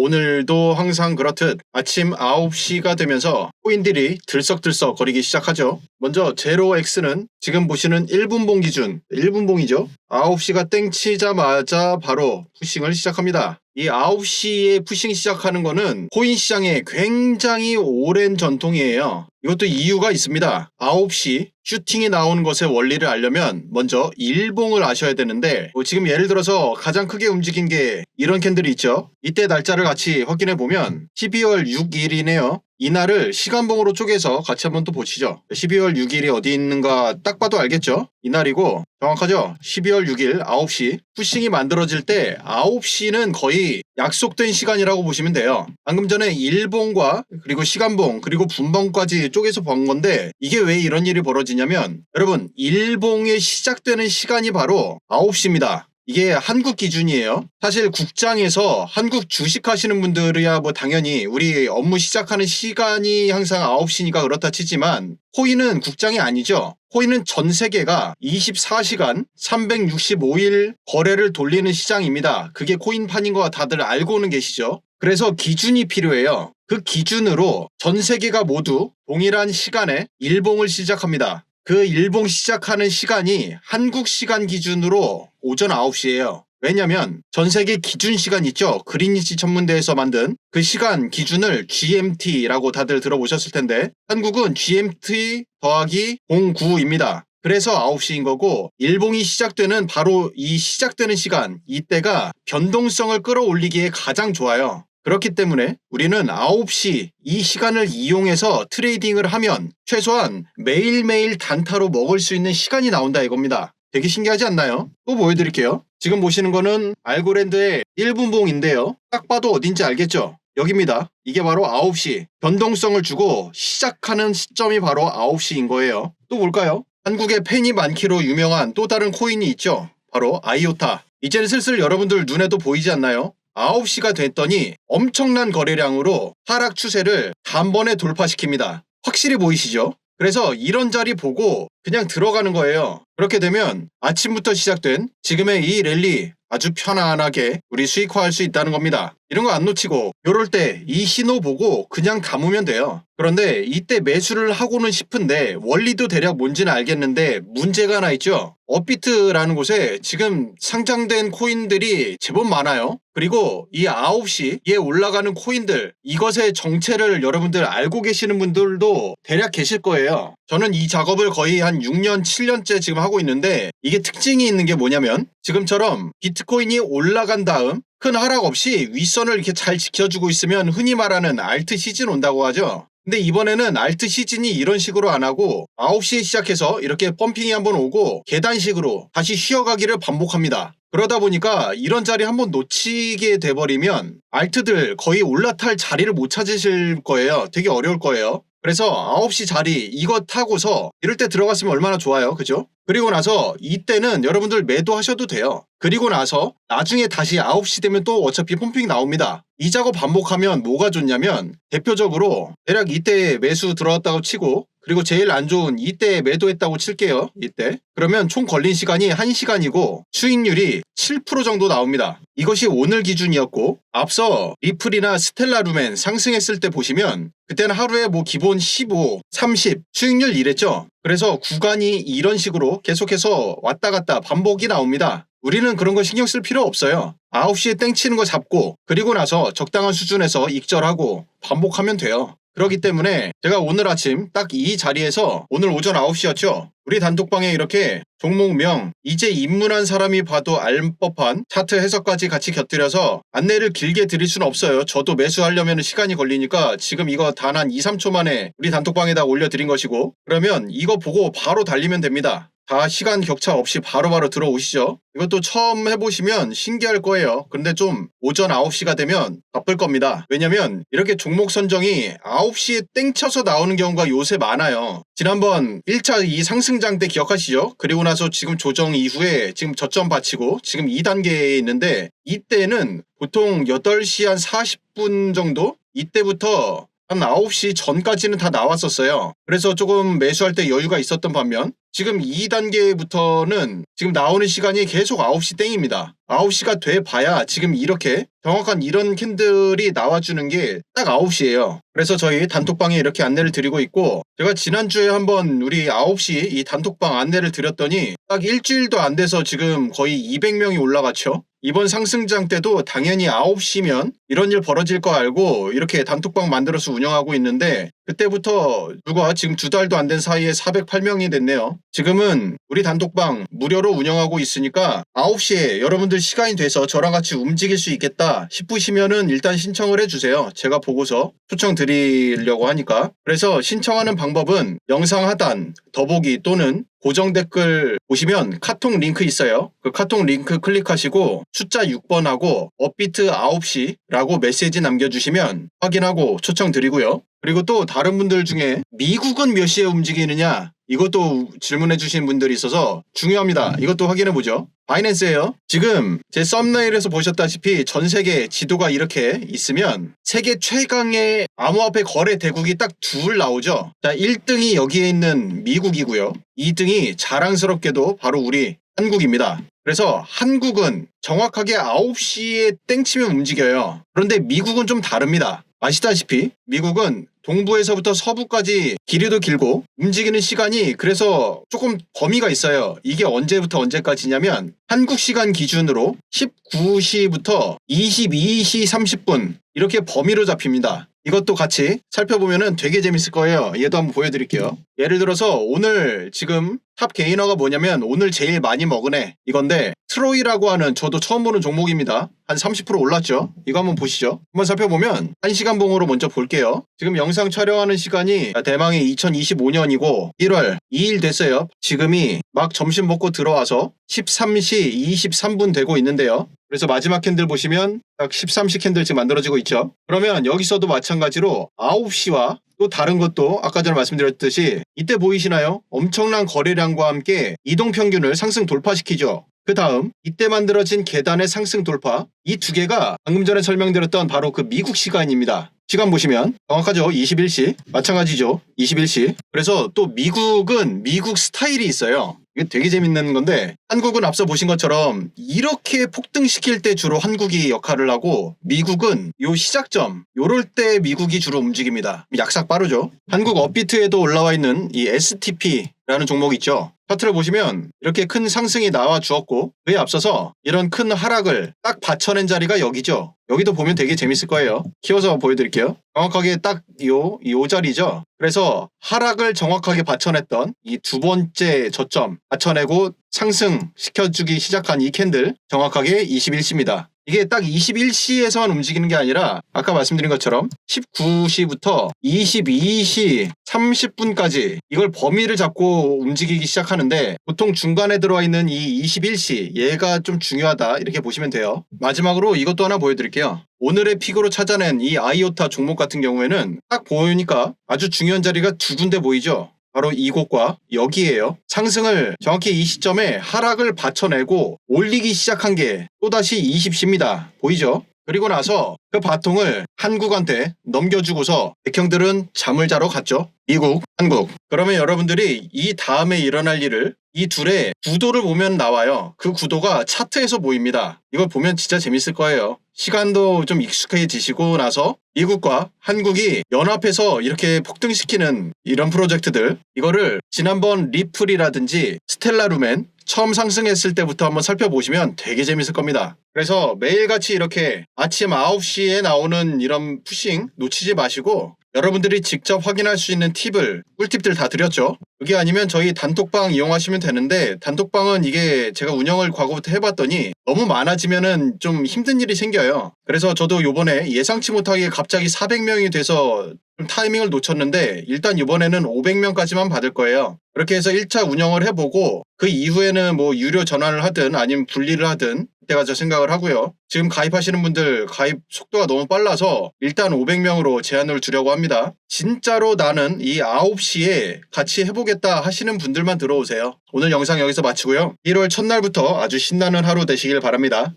오늘도 항상 그렇듯 아침 9시가 되면서 코인들이 들썩들썩 거리기 시작하죠. 먼저 제로엑스는 지금 보시는 1분봉 기준 1분봉이죠. 9시가 땡 치자마자 바로 푸싱을 시작합니다. 이 9시에 푸싱 시작하는 거는 코인 시장에 굉장히 오랜 전통이에요. 이것도 이유가 있습니다. 9시 슈팅이 나오는 것의 원리를 알려면 먼저 일봉을 아셔야 되는데 뭐 지금 예를 들어서 가장 크게 움직인 게 이런 캔들이 있죠. 이때 날짜를 같이 확인해 보면 12월 6일이네요. 이날을 시간봉으로 쪼개서 같이 한번 또 보시죠. 12월 6일이 어디 있는가 딱 봐도 알겠죠? 이날이고 정확하죠? 12월 6일 9시 푸싱이 만들어질 때 9시는 거의 약속된 시간이라고 보시면 돼요. 방금 전에 일봉과 그리고 시간봉 그리고 분봉까지 쪼개서 본 건데 이게 왜 이런 일이 벌어지냐 면 여러분 일봉의 시작되는 시간이 바로 9시입니다. 이게 한국 기준이에요. 사실 국장에서 한국 주식 하시는 분들이야 뭐 당연히 우리 업무 시작하는 시간이 항상 9시니까 그렇다 치지만 코인은 국장이 아니죠. 코인은 전 세계가 24시간 365일 거래를 돌리는 시장입니다. 그게 코인판인 거 다들 알고는 계시죠? 그래서 기준이 필요해요. 그 기준으로 전 세계가 모두 동일한 시간에 일봉을 시작합니다. 그 일봉 시작하는 시간이 한국 시간 기준으로 오전 9시예요. 왜냐면 전 세계 기준 시간 있죠. 그린위치 천문대에서 만든 그 시간 기준을 GMT라고 다들 들어보셨을 텐데 한국은 GMT 더하기 09입니다. 그래서 9시인 거고 일봉이 시작되는 바로 이 시작되는 시간 이때가 변동성을 끌어올리기에 가장 좋아요. 그렇기 때문에 우리는 9시 이 시간을 이용해서 트레이딩을 하면 최소한 매일매일 단타로 먹을 수 있는 시간이 나온다 이겁니다. 되게 신기하지 않나요? 또 보여드릴게요. 지금 보시는 거는 알고랜드의 1분봉인데요. 딱 봐도 어딘지 알겠죠? 여기입니다. 이게 바로 9시. 변동성을 주고 시작하는 시점이 바로 9시인 거예요. 또 볼까요? 한국에 팬이 많기로 유명한 또 다른 코인이 있죠. 바로 아이오타. 이제는 슬슬 여러분들 눈에도 보이지 않나요? 9시가 됐더니 엄청난 거래량으로 하락 추세를 단번에 돌파시킵니다. 확실히 보이시죠? 그래서 이런 자리 보고 그냥 들어가는 거예요. 그렇게 되면 아침부터 시작된 지금의 이 랠리 아주 편안하게 우리 수익화할 수 있다는 겁니다. 이런 거 안 놓치고 요럴 때 이 신호 보고 그냥 담으면 돼요. 그런데 이때 매수를 하고는 싶은데 원리도 대략 뭔지는 알겠는데 문제가 하나 있죠. 업비트라는 곳에 지금 상장된 코인들이 제법 많아요. 그리고 이 9시에 올라가는 코인들 이것의 정체를 여러분들 알고 계시는 분들도 대략 계실 거예요. 저는 이 작업을 거의 한 6년, 7년째 지금 하고 있는데 이게 특징이 있는 게 뭐냐면 지금처럼 비트코인이 올라간 다음 큰 하락 없이 윗선을 이렇게 잘 지켜주고 있으면 흔히 말하는 알트 시즌 온다고 하죠. 근데 이번에는 알트 시즌이 이런 식으로 안 하고 9시에 시작해서 이렇게 펌핑이 한번 오고 계단식으로 다시 쉬어가기를 반복합니다. 그러다 보니까 이런 자리 한번 놓치게 돼버리면 알트들 거의 올라탈 자리를 못 찾으실 거예요. 되게 어려울 거예요. 그래서 9시 자리 이거 타고서 이럴 때 들어갔으면 얼마나 좋아요. 그죠? 그리고 나서 이때는 여러분들 매도하셔도 돼요. 그리고 나서 나중에 다시 9시 되면 또 어차피 펌핑 나옵니다. 이 작업 반복하면 뭐가 좋냐면 대표적으로 대략 이때 매수 들어왔다고 치고 그리고 제일 안 좋은 이때 매도했다고 칠게요. 이때. 그러면 총 걸린 시간이 1시간이고 수익률이 7% 정도 나옵니다. 이것이 오늘 기준이었고 앞서 리플이나 스텔라 루멘 상승했을 때 보시면 그때는 하루에 뭐 기본 15, 30 수익률 이랬죠. 그래서 구간이 이런 식으로 계속해서 왔다 갔다 반복이 나옵니다. 우리는 그런 거 신경 쓸 필요 없어요. 9시에 땡 치는 거 잡고 그리고 나서 적당한 수준에서 익절하고 반복하면 돼요. 그렇기 때문에 제가 오늘 아침 딱 이 자리에서 오늘 오전 9시였죠. 우리 단톡방에 이렇게 종목명 이제 입문한 사람이 봐도 알 법한 차트 해석까지 같이 곁들여서 안내를 길게 드릴 수는 없어요. 저도 매수하려면 시간이 걸리니까 지금 이거 단 한 2, 3초 만에 우리 단톡방에다 올려드린 것이고 그러면 이거 보고 바로 달리면 됩니다. 다 시간 격차 없이 바로 바로 들어오시죠. 이것도 처음 해보시면 신기할 거예요. 근데 좀 오전 9시가 되면 바쁠 겁니다. 왜냐면 이렇게 종목 선정이 9시에 땡쳐서 나오는 경우가 요새 많아요. 지난번 1차 이 상승장 때 기억하시죠? 그리고 나서 지금 조정 이후에 지금 저점 받치고 지금 2단계에 있는데 이때는 보통 8시 한 40분 정도? 이때부터 한 9시 전까지는 다 나왔었어요. 그래서 조금 매수할 때 여유가 있었던 반면 지금 2단계부터는 지금 나오는 시간이 계속 9시 땡입니다. 9시가 돼 봐야 지금 이렇게 정확한 이런 캔들이 나와주는 게 딱 9시예요. 그래서 저희 단톡방에 이렇게 안내를 드리고 있고 제가 지난주에 한번 우리 9시 이 단톡방 안내를 드렸더니 딱 일주일도 안 돼서 지금 거의 200명이 올라갔죠. 이번 상승장 때도 당연히 9시면 이런 일 벌어질 거 알고 이렇게 단톡방 만들어서 운영하고 있는데 그때부터 누가 지금 두 달도 안 된 사이에 408명이 됐네요. 지금은 우리 단톡방 무료로 운영하고 있으니까 9시에 여러분들 시간이 돼서 저랑 같이 움직일 수 있겠다 싶으시면은 일단 신청을 해주세요. 제가 보고서 초청 드리려고 하니까. 그래서 신청하는 방법은 영상 하단 더보기 또는 고정 댓글 보시면 카톡 링크 있어요. 그 카톡 링크 클릭하시고 숫자 6번하고 업비트 9시라고 메시지 남겨주시면 확인하고 초청 드리고요. 그리고 또 다른 분들 중에 미국은 몇 시에 움직이느냐 이것도 질문해 주신 분들이 있어서 중요합니다. 이것도 확인해 보죠. 바이낸스예요. 지금 제 썸네일에서 보셨다시피 전 세계 지도가 이렇게 있으면 세계 최강의 암호화폐 거래 대국이 딱 둘 나오죠. 자, 1등이 여기에 있는 미국이고요. 2등이 자랑스럽게도 바로 우리 한국입니다. 그래서 한국은 정확하게 9시에 땡치면 움직여요. 그런데 미국은 좀 다릅니다. 아시다시피 미국은 동부에서부터 서부까지 길이도 길고 움직이는 시간이 그래서 조금 범위가 있어요. 이게 언제부터 언제까지냐면 한국 시간 기준으로 19시부터 22시 30분 이렇게 범위로 잡힙니다. 이것도 같이 살펴보면 되게 재밌을 거예요. 얘도 한번 보여드릴게요. 예를 들어서 오늘 지금 탑 게이너가 뭐냐면 오늘 제일 많이 먹은 애 이건데 트로이라고 하는 저도 처음 보는 종목입니다. 한 30% 올랐죠? 이거 한번 보시죠. 한번 살펴보면 1시간 봉으로 먼저 볼게요. 지금 영상 촬영하는 시간이 대망의 2025년이고 1월 2일 됐어요. 지금이 막 점심 먹고 들어와서 13시 23분 되고 있는데요. 그래서 마지막 캔들 보시면 딱 13시 캔들 지금 만들어지고 있죠. 그러면 여기서도 마찬가지로 9시와 또 다른 것도 아까 전에 말씀드렸듯이 이때 보이시나요? 엄청난 거래량과 함께 이동 평균을 상승 돌파시키죠. 그 다음 이때 만들어진 계단의 상승 돌파 이 두 개가 방금 전에 설명드렸던 바로 그 미국 시간입니다. 시간 보시면 정확하죠. 21시 마찬가지죠. 21시 그래서 또 미국은 미국 스타일이 있어요. 이게 되게 재밌는 건데 한국은 앞서 보신 것처럼 이렇게 폭등시킬 때 주로 한국이 역할을 하고 미국은 요 시작점 요럴 때 미국이 주로 움직입니다. 약삭 빠르죠. 한국 업비트에도 올라와 있는 이 STP 라는 종목 있죠. 차트를 보시면 이렇게 큰 상승이 나와 주었고 그에 앞서서 이런 큰 하락을 딱 받쳐낸 자리가 여기죠. 여기도 보면 되게 재밌을 거예요. 키워서 보여드릴게요. 정확하게 딱 요, 요 자리죠. 그래서 하락을 정확하게 받쳐냈던 이 두 번째 저점 받쳐내고 상승 시켜주기 시작한 이 캔들 정확하게 21시입니다. 이게 딱 21시에서만 움직이는 게 아니라 아까 말씀드린 것처럼 19시부터 22시 30분까지 이걸 범위를 잡고 움직이기 시작하는데 보통 중간에 들어와 있는 이 21시 얘가 좀 중요하다 이렇게 보시면 돼요. 마지막으로 이것도 하나 보여드릴게요. 오늘의 픽으로 찾아낸 이 아이오타 종목 같은 경우에는 딱 보이니까 아주 중요한 자리가 두 군데 보이죠. 바로 이곳과 여기에요. 상승을 정확히 이 시점에 하락을 받쳐내고 올리기 시작한 게 또다시 20시입니다. 보이죠? 그리고 나서 그 바통을 한국한테 넘겨주고서 백형들은 잠을 자러 갔죠. 미국, 한국. 그러면 여러분들이 이 다음에 일어날 일을 이 둘의 구도를 보면 나와요. 그 구도가 차트에서 보입니다. 이걸 보면 진짜 재밌을 거예요. 시간도 좀 익숙해지시고 나서 미국과 한국이 연합해서 이렇게 폭등시키는 이런 프로젝트들 이거를 지난번 리플이라든지 스텔라루멘 처음 상승했을 때부터 한번 살펴보시면 되게 재밌을 겁니다. 그래서 매일같이 이렇게 아침 9시에 나오는 이런 푸싱 놓치지 마시고 여러분들이 직접 확인할 수 있는 팁을 꿀팁들 다 드렸죠. 그게 아니면 저희 단톡방 이용하시면 되는데 단톡방은 이게 제가 운영을 과거부터 해봤더니 너무 많아지면은 좀 힘든 일이 생겨요. 그래서 저도 요번에 예상치 못하게 갑자기 400명이 돼서 좀 타이밍을 놓쳤는데 일단 이번에는 500명까지만 받을 거예요. 그렇게 해서 1차 운영을 해보고 그 이후에는 뭐 유료 전환을 하든 아니면 분리를 하든 때가 저 생각을 하고요. 지금 가입하시는 분들 가입 속도가 너무 빨라서 일단 500명으로 제한을 두려고 합니다. 진짜로 나는 이 9시에 같이 해보겠다 하시는 분들만 들어오세요. 오늘 영상 여기서 마치고요. 1월 첫날부터 아주 신나는 하루 되시길 바랍니다.